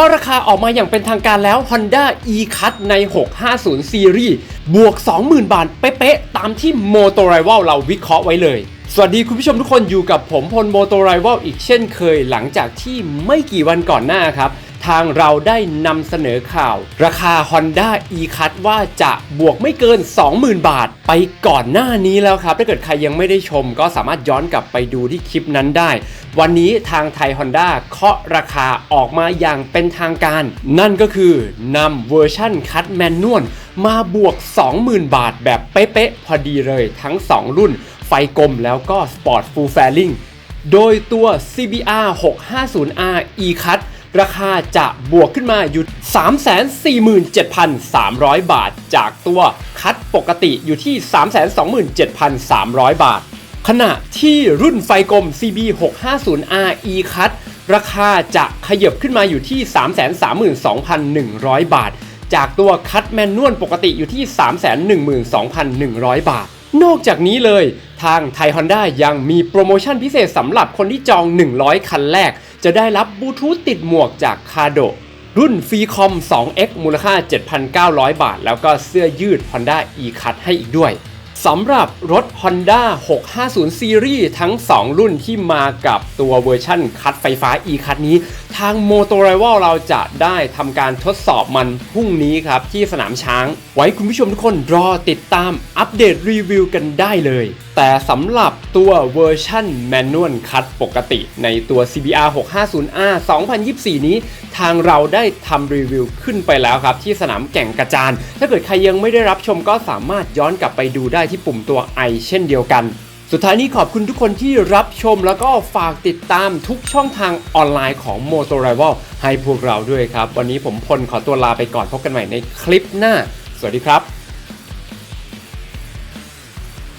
อราคาออกมาอย่างเป็นทางการแล้ว Honda e-cut ใน 650 Series บวก 20,000 บาท เป๊ะๆ ตามที่ Motor Rival เราวิเคราะห์ไว้เลย สวัสดีคุณผู้ชมทุกคนอยู่กับผมพล Motor Rival อีกเช่นเคยหลังจากที่ไม่กี่วันก่อนหน้าครับ ทางเราได้นำเสนอข่าว ราคา Honda e-cut ว่าจะบวกไม่เกิน 20,000 บาท ไปก่อนหน้านี้แล้วครับ ถ้าเกิดใครยังไม่ได้ชม ก็สามารถย้อนกลับไปดูที่คลิปนั้นได้ วันนี้ทางไทย Honda เคาะราคาออกมาอย่างเป็นทางการ นั่นก็คือนำเวอร์ชั่นคั t แมนนวลมาบวก 20,000 บาทแบบเป๊ะๆพอดีเลยทั้ง 2 รุ่น ไฟกลมแล้วก็ Sport Full Fairing โดยตัว CBR 650R e-cut ราคาจะบวกขึ้นมาอยู่ 347,300 บาท จากตัวคัดปกติอยู่ที่ 327,300 บาท ขณะที่รุ่นไฟกลม CB 650R e cut ราคาจะขยับขึ้นมาอยู่ที่ 332,100 บาท จากตัวคัดแมนนวลปกติอยู่ที่ 312,100 บาท นอกจากนี้เลยทางไทย Honda ยังมีโปรโมชั่นพิเศษสำหรับคนที่จอง 100 คันแรก จะได้รับบลูทูธติดหมวกจากคาโดรุ่นฟรีคอม 2X มูลค่า 7,900 บาท แล้วก็เสื้อยืด Honda e-cut ให้อีกด้วย สำหรับรถ Honda 650 Series ทั้ง 2 รุ่นที่มากับตัวเวอร์ชั่นคัดไฟฟ้า e-cut นี้ ทาง m o t o r i v a l เราจะได้ทำการทดสอบมันพรุ่งนี้ครับ ที่สนามช้าง ไว้คุณผู้ชมทุกคนรอติดตามอัปเดตรีวิวกันได้เลย แต่สำหรับตัวเวอร์ชั่น Manual Cut ปกติในตัว CBR 650R 2024 นี้ ทางเราได้ทำรีวิวขึ้นไปแล้วครับ ที่สนามแก่งกระจาน ถ้าเกิดใครยังไม่ได้รับชมก็สามารถย้อนกลับไปดูได้ที่ปุ่มตัว i เช่นเดียวกัน สุดท้ายนี้ขอบคุณทุกคนที่รับชมแล้วก็ฝากติดตามทุกช่องทางออนไลน์ของ m o t o r i v a l ให้พวกเราด้วยครับ วันนี้ผมพลขอตัวลาไปก่อนพบกันใหม่ในคลิปหน้า สวัสดีครับ